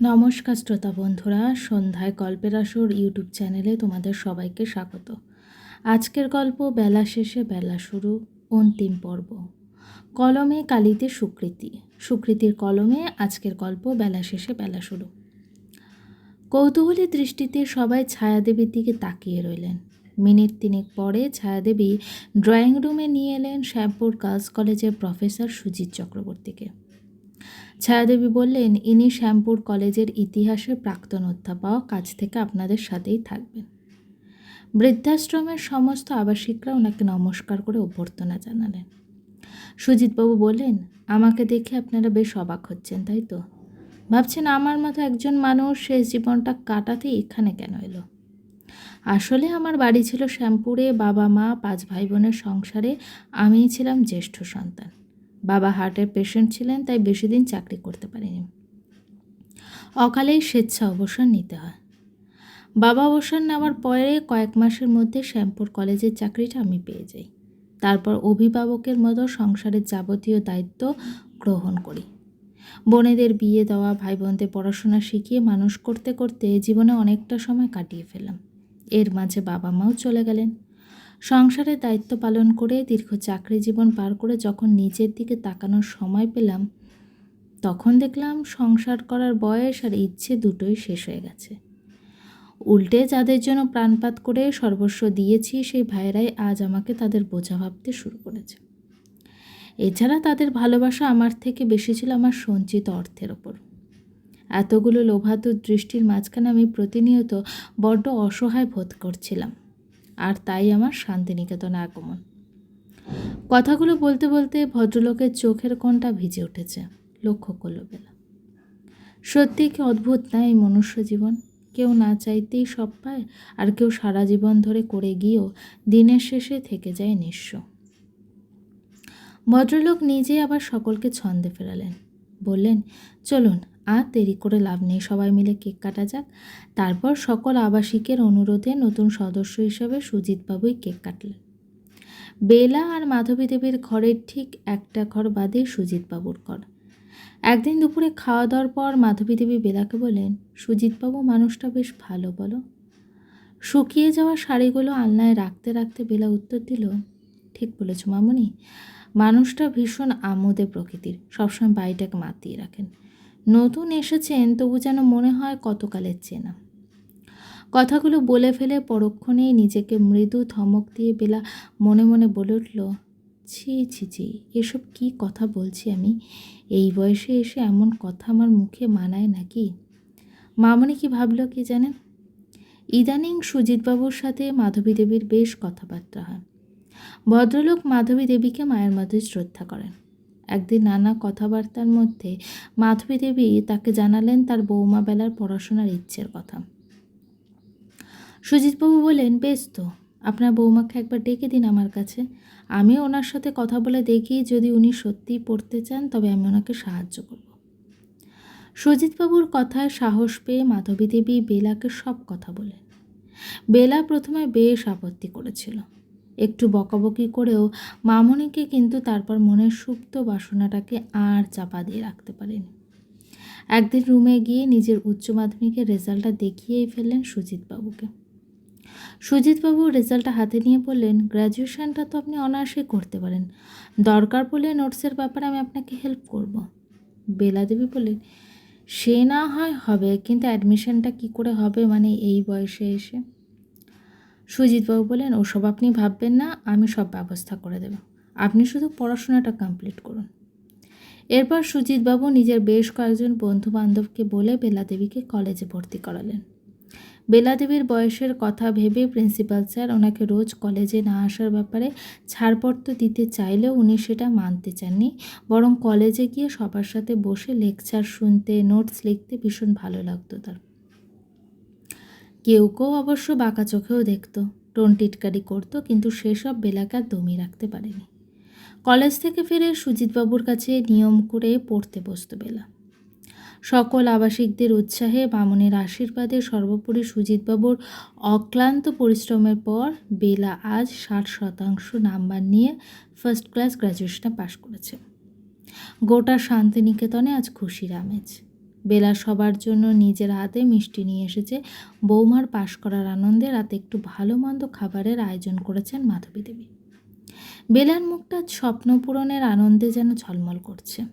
নমস্কার শ্রোতা বন্ধুরা, সন্ধ্যায় গল্পের আসর ইউটিউব চ্যানেলে তোমাদের সবাইকে স্বাগত। আজকের গল্প বেলা শেষে বেলা শুরু, অন্তিম পর্ব। কলমে কালিতে সুকৃতি। সুকৃতির কলমে আজকের গল্প বেলা শেষে বেলা শুরু। কৌতূহলী দৃষ্টিতে সবাই ছায়াদেবীর দিকে তাকিয়ে রইলেন। মিনিট তিনেক পরে ছায়াদেবী ড্রয়িং রুমে নিয়ে এলেন শ্যামপুর গার্লস কলেজের প্রফেসর সুজিত চক্রবর্তীকে। ছায়াদেবী বললেন, ইনি শ্যামপুর কলেজের ইতিহাসের প্রাক্তন অধ্যাপক কাজ থেকে আপনাদের সাথেই থাকবেন। বৃদ্ধাশ্রমের সমস্ত আবাসিকরা ওনাকে নমস্কার করে অভ্যর্থনা জানালেন। সুজিতবাবু বললেন, আমাকে দেখে আপনারা বেশ অবাক হচ্ছেন, তাই তো? ভাবছেন আমার মতো একজন মানুষ শেষ জীবনটা কাটাতে এখানে কেন এলো? আসলে আমার বাড়ি ছিল শ্যামপুরে বাবা মা পাঁচ ভাই বোনের সংসারে, আমিই ছিলাম জ্যেষ্ঠ সন্তান। বাবা হার্টের পেশেন্ট ছিলেন, তাই বেশি দিন চাকরি করতে পারিনি। অকালেই স্বেচ্ছা অবসর নিতে হয়। বাবা অবসর নেওয়ার পরে কয়েক মাসের মধ্যে শ্যামপুর কলেজের চাকরিটা আমি পেয়ে যাই। তারপর অভিভাবকের মতো সংসারের যাবতীয় দায়িত্ব গ্রহণ করি। বোনেদের বিয়ে দেওয়া ভাই বোনদের পড়াশোনা শিখিয়ে মানুষ করতে করতে জীবনে অনেকটা সময় কাটিয়ে ফেললাম। এর মাঝে বাবা মাও চলে গেলেন। সংসারের দায়িত্ব পালন করে দীর্ঘ চাকরি জীবন পার করে যখন নিজের দিকে তাকানোর সময় পেলাম, তখন দেখলাম সংসার করার বয়স আর ইচ্ছে দুটোই শেষ হয়ে গেছে। উল্টে যাদের জন্য প্রাণপাত করে সর্বস্ব দিয়েছি, সেই ভাইরাই আজ আমাকে তাদের বোঝা ভাবতে শুরু করেছে। এছাড়া তাদের ভালোবাসা আমার থেকে বেশি ছিল আমার সঞ্চিত অর্থের ওপর। এতগুলো লোভাতুর দৃষ্টির মাঝখানে আমি প্রতিনিয়ত বড্ড অসহায় বোধ করছিলাম। আর তাই আমার শান্তিনিকেতনে আগমন। কথাগুলো বলতে বলতে ভদ্রলোকের চোখের কোণটা ভিজে উঠেছে, লক্ষ্য করল বেলা। সত্যি কি অদ্ভুত না এই মনুষ্য জীবন? কেউ না চাইতেই সব পায়, আর কেউ সারা জীবন ধরে করে গিয়েও দিনের শেষে থেকে যায় নিঃস্ব। ভদ্রলোক নিজে আবার সকলকে ছন্দে ফেরালেন। বললেন, চলুন আর দেরি করে লাভ নেই। সবাই মিলে কেক কাটা যাক। তারপর সকল আবাসিকের অনুরোধে নতুন সদস্য হিসাবে সুজিতবাবুই কেক কাটলেন। বেলা আর মাধবী দেবীর ঘরের ঠিক একটা ঘর বাদে সুজিতবাবুর ঘর। একদিন দুপুরে খাওয়া দাওয়ার পর মাধবী দেবী বেলাকে বলেন সুজিতবাবু, মানুষটা বেশ ভালো, বলো। শুকিয়ে যাওয়া শাড়িগুলো আলনায় রাখতে রাখতে বেলা উত্তর দিল, ঠিক বলেছ মামনি, মানুষটা ভীষণ আমোদে প্রকৃতির। সবসময় বাড়িটাকে মাতিয়ে রাখেন। নতুন এসেছেন, তবু যেন মনে হয় কতকালের চেনা। কথাগুলো বলে ফেলে পরক্ষণেই নিজেকে মৃদু ধমক দিয়ে বেলা মনে মনে বলে উঠল, ছি ছি ছি, এসব কি কথা বলছি আমি? এই বয়সে এসে এমন কথা আমার মুখে মানায় নাকি? মামনি কি ভাবলো কি জানেন ইদানিং সুজিতবাবুর সাথে মাধবী দেবীর বেশ কথাবার্তা হয়। ভদ্রলোক মাধবী দেবীকে মায়ের মধ্যে শ্রদ্ধা করেন। একদিন নানা কথাবার্তার মধ্যে মাধবী দেবী তাকে জানালেন তার বৌমা বেলার পড়াশোনার ইচ্ছের কথা। সুজিতবাবু বলেন বেশ তো, আপনার বৌমাকে একবার ডেকে দিন আমার কাছে। আমি ওনার সাথে কথা বলে দেখি যদি উনি সত্যিই পড়তে চান, তবে আমি ওনাকে সাহায্য করব। সুজিতবাবুর কথায় সাহস পেয়ে মাধবী দেবী বেলাকে সব কথা বলেন। বেলা প্রথমে বেশ আপত্তি করেছিল। একটু বকাবকি করেও মামনিকে কিন্তু তারপর মনের সুপ্ত বাসনাটাকে আর চাপা দিয়ে রাখতে পারেনি। একদিন রুমে গিয়ে নিজের উচ্চ মাধ্যমিকের রেজাল্টটা দেখিয়েই ফেললেন সুজিতবাবুকে। সুজিতবাবু রেজাল্টটা হাতে নিয়ে বললেন, গ্র্যাজুয়েশনটা তো আপনি অনায়াসে করতে পারেন। দরকার পড়লে নোটসের ব্যাপারে আমি আপনাকে হেল্প করব। বেলা দেবী বললেন, সে না হয় হবে, কিন্তু অ্যাডমিশনটা কি করে হবে মানে এই বয়সে এসে? সুজিতবাবু বলেন, ওসব আপনি ভাববেন না, আমি সব ব্যবস্থা করে দেব। আপনি শুধু পড়াশোনাটা কমপ্লিট করুন। এরপর সুজিতবাবু নিজের বেশ কয়েকজন বন্ধু বান্ধবকে বলে বেলাদেবীকে কলেজে ভর্তি করালেন। বেলাদেবীর বয়সের কথা ভেবে প্রিন্সিপাল স্যার ওনাকে রোজ কলেজে না আসার ব্যাপারে ছাড়পত্র দিতে চাইলেও উনি সেটা মানতে চাননি। বরং কলেজে গিয়ে সবার সাথে বসে লেকচার শুনতে নোটস লিখতে ভীষণ ভালো লাগতো তার। কেউ কেউ অবশ্য বাঁকা চোখেও দেখত। টোন টিটকারি করতো, কিন্তু সেসব বেলাকে আর দমিয়ে রাখতে পারেনি। কলেজ থেকে ফিরে সুজিতবাবুর কাছে নিয়ম করে পড়তে বসত বেলা। সকল আবাসিকদের উৎসাহে বামনের আশীর্বাদে সর্বোপরি সুজিতবাবুর অক্লান্ত পরিশ্রমের পর বেলা আজ ষাট শতাংশ নাম্বার নিয়ে ফার্স্ট ক্লাস গ্র্যাজুয়েশনে পাশ করেছে। গোটা শান্তিনিকেতনে আজ খুশির আমেজ। বেলা সবার জন্য নিজের হাতে মিষ্টি নিয়ে এসেছে। বৌমার পাশ করার আনন্দে রাতে একটু ভালো মন্দ খাবারের আয়োজন করেছেন মাধবী দেবী। বেলার মুখটা স্বপ্ন পূরণের আনন্দে যেন ঝলমল করছে।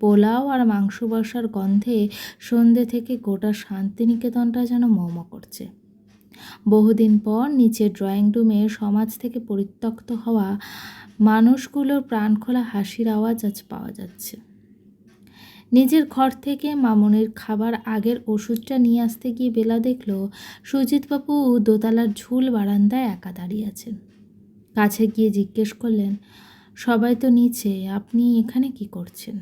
পোলাও আর মাংস বসার গন্ধে সন্ধে থেকে গোটা শান্তিনিকেতনটা যেন মম করছে। বহুদিন পর নিচের ড্রয়িং রুমে সমাজ থেকে পরিত্যক্ত হওয়া মানুষগুলোর প্রাণখোলা হাসির আওয়াজ আজ পাওয়া যাচ্ছে। নিজের ঘর থেকে মামনের খাবার আগের ওষুধটা নিয়ে আসতে গিয়ে বেলা দেখল সুজিতবাবু দোতলার ঝুল বারান্দায় একা দাঁড়িয়ে আছেন। কাছে গিয়ে জিজ্ঞেস করলেন, সবাই তো নিচে, আপনি এখানে কি করছেন?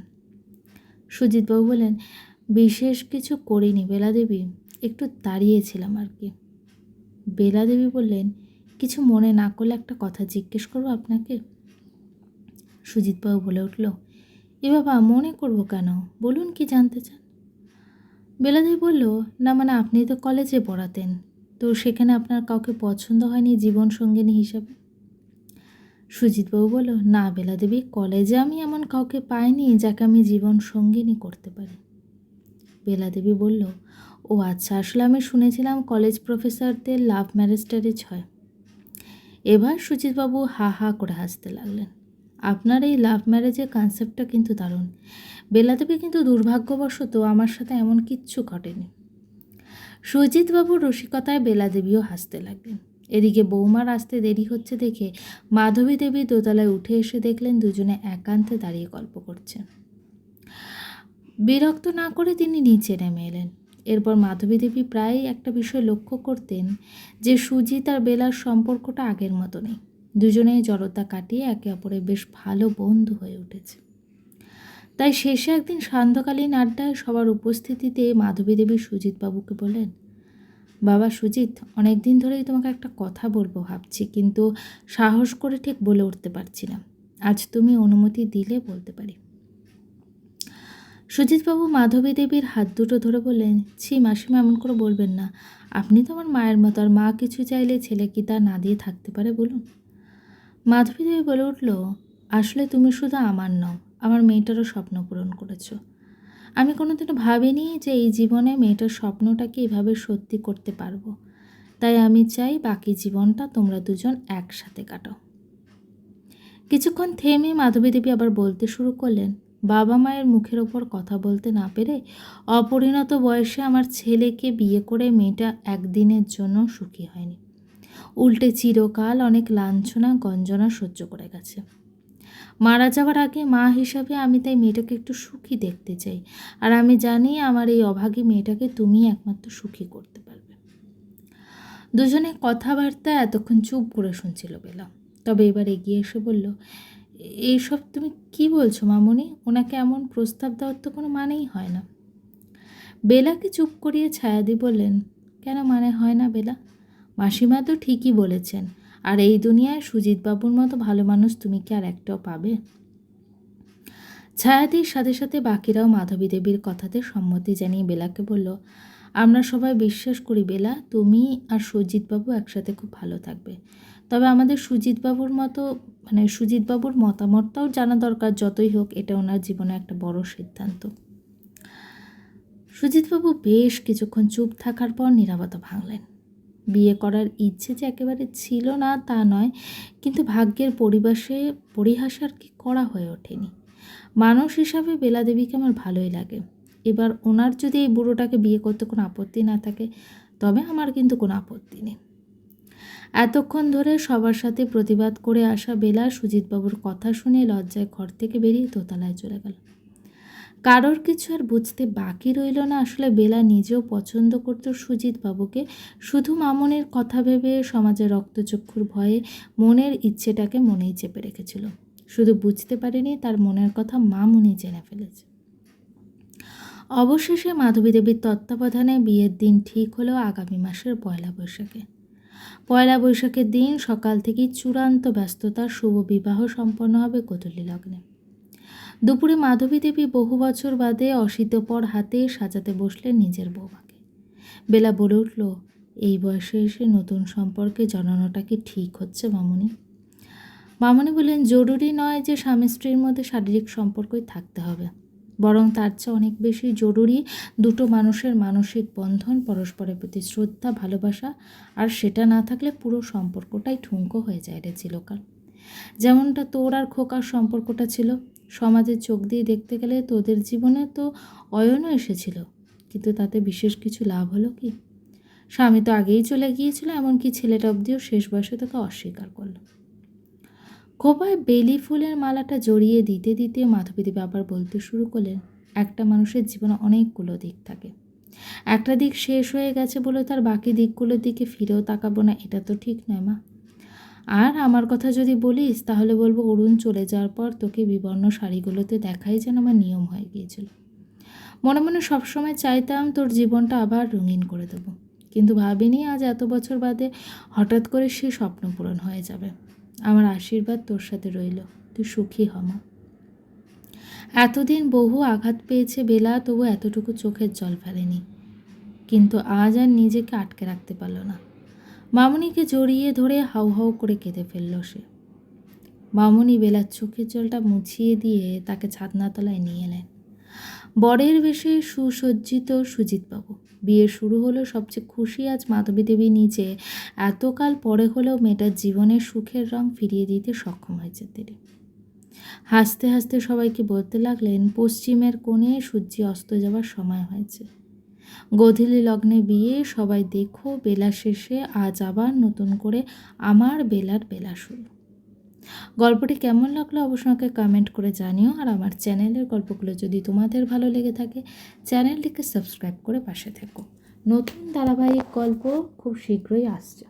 সুজিতবাবু বললেন, বিশেষ কিছু করিনি বেলা দেবী একটু দাঁড়িয়েছিলাম আর কি। বেলা দেবী বললেন, কিছু মনে না করলে একটা কথা জিজ্ঞেস করব আপনাকে? সুজিতবাবু বলে উঠল এ বাবা মনে করব কেন? বলুন কি জানতে চান? বেলাদেবী বলল, না মানে আপনি তো কলেজে পড়াতেন, তো সেখানে আপনার কাউকে পছন্দ হয়নি জীবন সঙ্গিনী হিসাবে? সুজিতবাবু বলল, না বেলাদেবী, কলেজে আমি এমন কাউকে পাইনি যাকে আমি জীবন সঙ্গিনী করতে পারি। বেলাদেবী বলল, ও আচ্ছা আসলে আমি শুনেছিলাম কলেজ প্রফেসরদের লাভ ম্যারেজ হয় এবার সুজিতবাবু হা হা করে হাসতে লাগলেন। আপনার এই লাভ ম্যারেজের কনসেপ্টটা কিন্তু দারুণ। বেলাদেবী কিন্তু দুর্ভাগ্যবশত আমার সাথে এমন কিচ্ছু ঘটেনি। সুজিতবাবুর রসিকতায় বেলাদেবীও হাসতে লাগলেন। এদিকে বৌমার আসতে দেরি হচ্ছে দেখে মাধবী দেবী দোতলায় উঠে এসে দেখলেন দুজনে একান্তে দাঁড়িয়ে গল্প করছেন। বিরক্ত না করে তিনি নিচে নেমে এলেন। এরপর মাধবী দেবী প্রায় একটা বিষয় লক্ষ্য করতেন যে সুজিত আর বেলার সম্পর্কটা আগের মতো নেই। দুজনেই জড়তা কাটিয়ে একে অপরের বেশ ভালো বন্ধু হয়ে উঠেছে। তাই শেষে একদিন সান্ধ্যকালীন আড্ডায় সবার উপস্থিতিতে মাধবী দেবী সুজিতবাবুকে বললেন, বাবা সুজিত অনেক দিন ধরেই তোমাকে একটা কথা বলব ভাবছি, কিন্তু সাহস করে ঠিক বলে উঠতে পারছি না। আজ তুমি অনুমতি দিলে বলতে পারি। সুজিতবাবু মাধবী দেবীর হাত দুটো ধরে বললেন, ছি মাসিমা, এমন করে বলবেন না। আপনি তো আমার মায়ের মতো, আর মা কিছু চাইলে ছেলে কি তা না দিয়ে থাকতে পারে বলুন? মাধবী দেবী বলে উঠল, আসলে তুমি শুধু আমার নও, আমার মেয়েটারও স্বপ্ন পূরণ করেছ। আমি কোনোদিনও ভাবিনি যে এই জীবনে মেয়েটার স্বপ্নটাকে এভাবে সত্যি করতে পারব। তাই আমি চাই বাকি জীবনটা তোমরা দুজন একসাথে কাটাও। কিছুক্ষণ থেমে মাধবী দেবী আবার বলতে শুরু করলেন, বাবা মায়ের মুখের ওপর কথা বলতে না পেরে অপরিণত বয়সে আমার ছেলেকে বিয়ে করে মেয়েটা একদিনের জন্য সুখী হয়নি। উল্টে চিরকাল অনেক লাঞ্ছনা, গঞ্জনা সহ্য করে গেছে। মারা যাওয়ার আগে মা হিসাবে আমি তাই মেয়েটাকে একটু সুখী দেখতে চাই। আর আমি জানি আমার এই অভাগী মেয়েটাকে তুমি একমাত্র সুখী করতে পারবে। দুজনে কথাবার্তা এতক্ষণ চুপ করে শুনছিল বেলা। তবে এবার এগিয়ে এসে বলল এইসব তুমি কি বলছো মামনি? ওনাকে এমন প্রস্তাব দেওয়ার তো কোনো মানেই হয় না। বেলাকে চুপ করিয়ে ছায়াদি বললেন, কেন মানে হয় না বেলা? মাসিমা তো ঠিকই বলেছেন, আর এই দুনিয়ায় সুজিতবাবুর মতো ভালো মানুষ তুমি কি আর একটাও পাবে? ছায়াদির সাথে সাথে বাকিরাও মাধবী দেবীর কথাতে সম্মতি জানিয়ে বেলাকে বলল, আমরা সবাই বিশ্বাস করি বেলা, তুমি আর সুজিতবাবু একসাথে খুব ভালো থাকবে। তবে আমাদের সুজিতবাবুর মতো মানে সুজিতবাবুর মতামতটাও জানা দরকার যতই হোক, এটা ওনার জীবনে একটা বড় সিদ্ধান্ত। সুজিতবাবু বেশ কিছুক্ষণ চুপ থাকার পর নিরাপত্তা ভাঙলেন। বিয়ে করার ইচ্ছে যে একেবারে ছিল না তা নয়, কিন্তু ভাগ্যের পরিবেশে পরিহাস আর কি করা হয়ে ওঠেনি। মানুষ হিসাবে বেলা দেবীকে আমার ভালোই লাগে। এবার ওনার যদি এই বুড়োটাকে বিয়ে করতে কোনো আপত্তি না থাকে, তবে আমার কিন্তু কোনো আপত্তি নেই। এতক্ষণ ধরে সবার সাথে প্রতিবাদ করে আসা বেলা সুজিতবাবুর কথা শুনে লজ্জায় ঘর থেকে বেরিয়ে দোতলায় চলে গেল। কারোর কিছু আর বুঝতে বাকি রইল না। আসলে বেলা নিজেও পছন্দ করত সুজিত বাবুকে। শুধু মামনের কথা ভেবে সমাজের রক্তচক্ষুর ভয়ে মনের ইচ্ছেটাকে মনেই চেপে রেখেছিল। শুধু বুঝতে পারেনি, তার মনের কথা মামুনি জেনে ফেলেছে। অবশেষে মাধবী দেবীর তত্ত্বাবধানে বিয়ের দিন ঠিক হলো আগামী মাসের পয়লা বৈশাখে। পয়লা বৈশাখের দিন সকাল থেকেই চূড়ান্ত ব্যস্ততার শুভ বিবাহ সম্পন্ন হবে কদলী লগ্নে দুপুরে মাধবী দেবী বহু বছর বাদে অশীতপর হাতে সাজাতে বসলেন নিজের বৌমাকে বেলা বলে উঠল, এই বয়সে এসে নতুন সম্পর্কে জনানোটা কি ঠিক হচ্ছে মামনি? মামনি বললেন, জরুরি নয় যে স্বামী স্ত্রীর মধ্যে শারীরিক সম্পর্কই থাকতে হবে। বরং তার চেয়ে অনেক বেশি জরুরি দুটো মানুষের মানসিক বন্ধন, পরস্পরের প্রতি শ্রদ্ধা, ভালোবাসা, আর সেটা না থাকলে পুরো সম্পর্কটাই ঠুনকো হয়ে যায় রে চিরকাল। যেমনটা তোর আর খোকার সম্পর্কটা ছিল সমাজের চোখ দিয়ে দেখতে গেলে তোদের জীবনে তো অয়নও এসেছিল। কিন্তু তাতে বিশেষ কিছু লাভ হলো কি? স্বামী তো আগেই চলে গিয়েছিল, এমনকি ছেলেটা অবধিও শেষ বয়সে তোকে অস্বীকার করল। খোপায় বেলি ফুলের মালাটা জড়িয়ে দিতে দিতে মাধবীদেবী আবার বলতে শুরু করলেন, একটা মানুষের জীবনে অনেকগুলো দিক থাকে। একটা দিক শেষ হয়ে গেছে বলে তার বাকি দিকগুলোর দিকে ফিরেও তাকাবো না, এটা তো ঠিক নয় মা। আর আমার কথা যদি বলিস, তাহলে বলব অরুণ চলে যাওয়ার পর তোকে বিবর্ণ শাড়িগুলোতে দেখাই যেন আমার নিয়ম হয়ে গিয়েছিল। মনে মনে সবসময় চাইতাম তোর জীবনটা আবার রঙিন করে দেবো। কিন্তু ভাবিনি আজ এত বছর বাদে হঠাৎ করে সে স্বপ্ন পূরণ হয়ে যাবে। আমার আশীর্বাদ তোর সাথে রইল, তুই সুখী হমা এতদিন বহু আঘাত পেয়েছে বেলা, তবু এতটুকু চোখের জল ফেলেনি। কিন্তু আজ আর নিজেকে আটকে রাখতে পারল না। মামুনিকে জড়িয়ে ধরে হাউ হাউ করে কেঁদে ফেলল সে। মামুনি বেলার চোখের জলটা মুছিয়ে দিয়ে তাকে ছাদনাতলায় নিয়ে এলেন। বরের বেশে সুসজ্জিত সুজিতবাবু। বিয়ে শুরু হলো সবচেয়ে খুশি আজ মাধবী দেবী নিজে এতকাল পরে হলেও মেয়েটার জীবনের সুখের রং ফিরিয়ে দিতে সক্ষম হয়েছে তিনি। হাসতে হাসতে সবাইকে বলতে লাগলেন, পশ্চিমের কোণে সূর্য অস্ত যাওয়ার সময় হয়েছে। গধূলি লগ্নে বিয়ে, সবাই দেখো, বেলা শেষে আজ আবার নতুন করে আমার বেলার বেলা শুরু। গল্পটি কেমন লাগল অবশ্যই আমাকে কমেন্ট করে জানিও, আর আমার চ্যানেলের গল্পগুলো যদি তোমাদের ভালো লেগে থাকে, চ্যানেলটিকে সাবস্ক্রাইব করে পাশে থেকো। নতুন ধারাবাহিক গল্প খুব শীঘ্রই আসছে।